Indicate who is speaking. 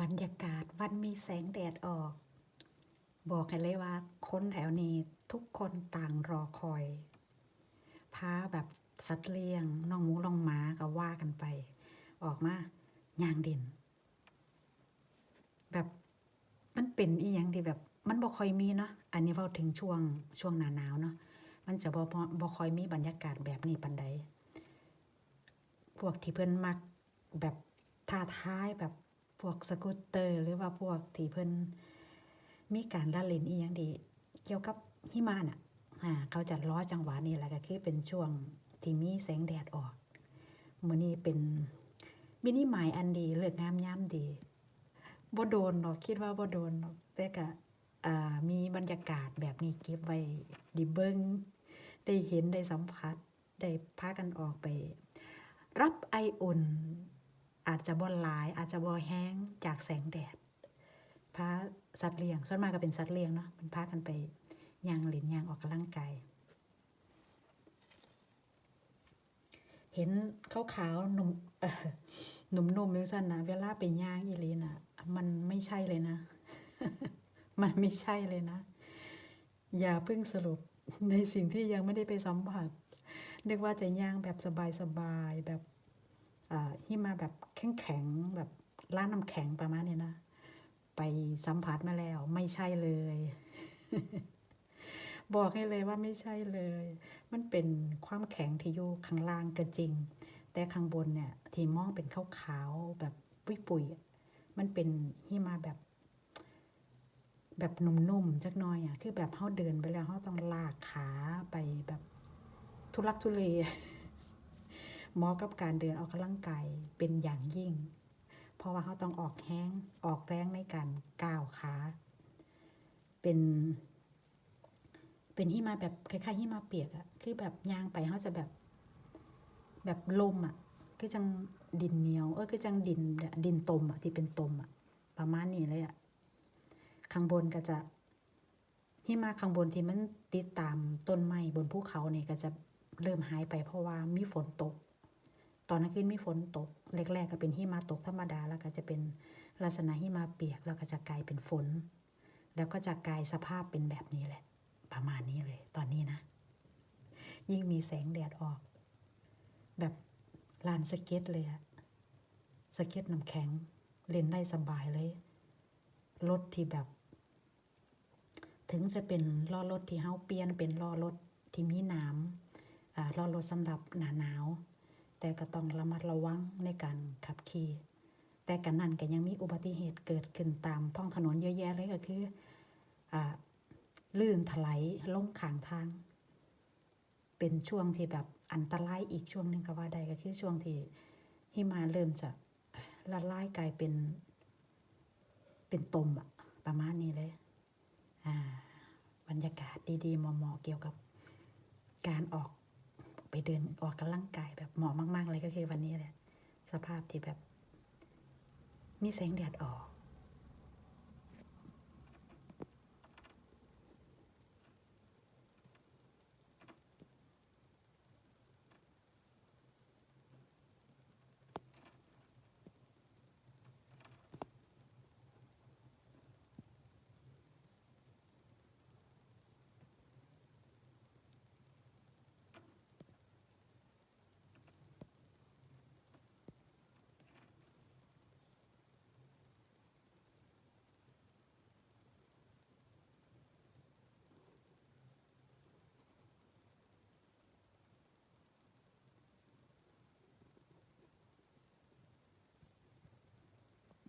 Speaker 1: บรรยากาศวันมีแสงแดดออก บอกกันเลยว่าคนแถวนี้ทุกคนต่างรอคอย พาแบบสัตว์เลี้ยงน้องหมูน้องหมาก็ว่ากันไป ออกมาย่างเด่นแบบมันเป็นอีหยังที่แบบ มันบ่ค่อยมีเนาะอันนี้เว้าถึงช่วงช่วงหนาหนาวเนาะมันจะบ่บ่ค่อยมีบรรยากาศแบบนี้ปานใดพวกที่เพิ่อนมักแบบท้าท้ายแบบ พวกสกูตเตอร์หรือว่าพวกที่เพิ่นมีการละเล่นอีหยังดี เกี่ยวกับหิมะน่ะอ่าเขาจะล้อจังหวะนี้แหละก็คือเป็นช่วงที่มีแสงแดดออกมื้อนี้เป็นมินิหมายอันดีเลิกงามยามดีบ่โดนหรอกคิดว่าบ่โดนหรอกแต่ก็มีบรรยากาศแบบนี้เก็บไว้ดิเบิ่งได้เห็นได้สัมผัส ได้พากันออกไป รับไออุ่น อาจจะบ่หลายอาจจะบ่แห้งจากแสงแดดพาสัตว์เลี้ยงส่วนมากก็เป็นสัตว์เลี้ยงเนาะมันพากันไปย่างเล่นย่างออกกำลังกายเห็นขาวๆหนุ่มหนุ่มๆจังซั่นนะเวลาไปย่างอีลีน่ะ มันไม่ใช่เลยนะ มันไม่ใช่เลยนะ อย่าเพิ่งสรุปในสิ่งที่ยังไม่ได้ไปสัมผัสนึกว่าจะย่างแบบสบายๆแบบ อ่มะแบบแข็งๆแบบร้านน้ำแข็งประมาณนี้นะ ไปสัมผัสมาแล้ว ไม่ใช่เลย บอกให้เลยว่าไม่ใช่เลย มันเป็นความแข็งที่อยู่ข้างล่างก็จริง แต่ข้างบนเนี่ยที่มองเป็นขาวๆแบบปุยๆมันเป็นหิมะแบบแบบนุ่มๆจักน่อยอะ คือแบบเฮาเดินไปแล้วเฮาต้องลากขาไปแบบทุลักทุเล เหมาะกับการเดินออกกำลังกายเป็นอย่างยิ่ง เพราะว่าเขาต้องออกแห้งออกแรงในการก้าวขาเป็น เป็นหิมะแบบคล้ายๆหิมะเปียกอะคือแบบยางไปเขาจะแบบ แบบลมอะคือจังดินเหนียวเออคือจังดินดินตมอะที่เป็นตมอะประมาณนี้เลยอะข้างบนก็จะหิมะข้างบนที่มันติดตามต้นไม้บนภูเขาเนี่ยก็จะเริ่มหายไปเพราะว่ามีฝนตก ตอนนั้นขึ้นมีฝนตกแรกๆก็เป็นหิมะตกธรรมดาแล้วก็จะเป็นลักษณะหิมะเปียกแล้วก็จะกลายเป็นฝน แล้วก็จะกลายสภาพเป็นแบบนี้แหละ ประมาณนี้เลย ตอนนี้นะ ยิ่งมีแสงแดดออก แบบลานสเก็ตเลยอะสเก็ตน้ำแข็งเล่นได้สบายเลยรถที่แบบ ถึงจะเป็นล้อรถที่เฮาเปลี่ยนเป็นล้อรถที่มีน้ำอ่าล้อรถสำหรับหนาหนาว แต่ก็ต้องระมัดระวังในการขับขี่ แต่กันนั้นก็ยังมีอุบัติเหตุเกิดขึ้นตามท้องถนนเยอะแยะเลยก็คืออลื่นถลายลงข้างทาง เป็นช่วงที่แบบอันตรายอีกช่วงหนึ่งก็ว่าได้ก็คือช่วงที่หิมะเริ่มจะละลายกลายเป็น เป็นตมอะประมาณนี้เลย อ่า บรรยากาศดีๆเหมาะๆเกี่ยวกับการออก ไปเดินออกกำลังกายแบบเหมาะมาก ๆ เลยก็คือวันนี้แหละ สภาพที่แบบ มีแสงแดดออก